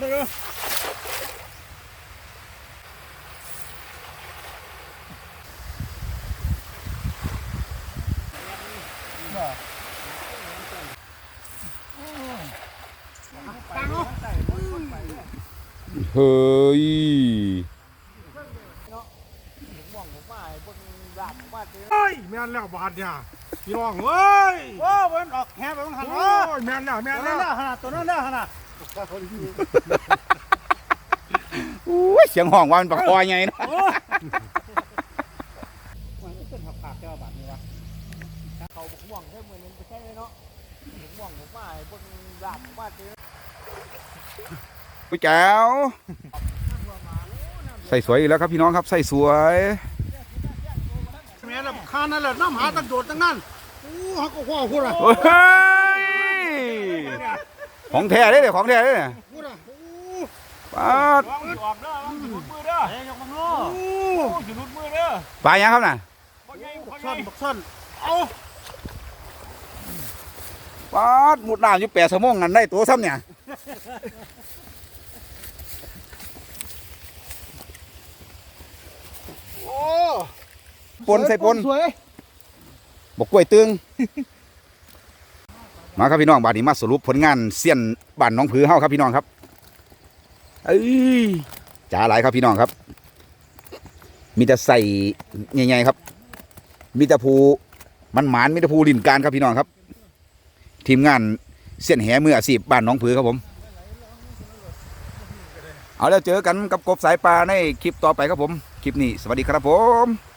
เลยเด้อเฮ้ยเฮ้ยแม่นแล้วบาดเนี่ยพี่น้องเอ้ยโอ้มันออกแฮไปมันหันโอ้โอ้ยแม่นแล้วแม่นตัวแล้นั้นวน่ะขนาดตัวนั้นน่ะขนาด อุ้ยเสียงห้องว่ามันปากคอยไงเนาะมันก็เป็นหักปากแก้วบาดนี่วะเขาบุกม่วงแค่มือนึงไปใช่เลยเนาะบุกม่วงบุกมาไอ้พวกลาบมาเจอผู้แจ๋วใส่สวยอีกแล้วครับพี่น้องครับใส่สวยแม่นแล้วข้านั่นแหละน้ำหาตั้งโดดตั้งนั้นโอ้ฮักก็ว่าพูดอะเฮ้ย ของแท้เด้เนี่ยของแท้เด้เนี่ยพูดอะโอ้ปลาดวางออกเด้อวางหลุดมือเด้อเฮ้ยยกมือโน่โหโอ้ยหลุดมือเด้อปลายังครับน่ะบ่ใหญ่บ่ซ่ใหอญ่นบักซ่อนเอาปลาดมุดน้ำอยู่แปดชั่วโมงนั่นได้ตัวซ้ำเนี่ยโอ้ปนใส่ปนสวยบอกกล้วยตึง มาครับพี่น้องบาดนี้มาสรุปผลงานเสี้ยนบ้านน้องผือเฮาครับพี่น้องครับเอ้ยจ๋าหลายครับพี่น้องครับ มีแต่ใส่ใหญ่ๆครับ มีแต่ภูมันหมานมีแต่ภูลินการครับพี่น้องครับ ทีมงานเสี้ยนแหมืออาชีพบ้านน้องผือครับผมเอาแล้วเจอกันกับกบสายปลาในคลิปต่อไปครับผม คลิปนี้สวัสดีครับผม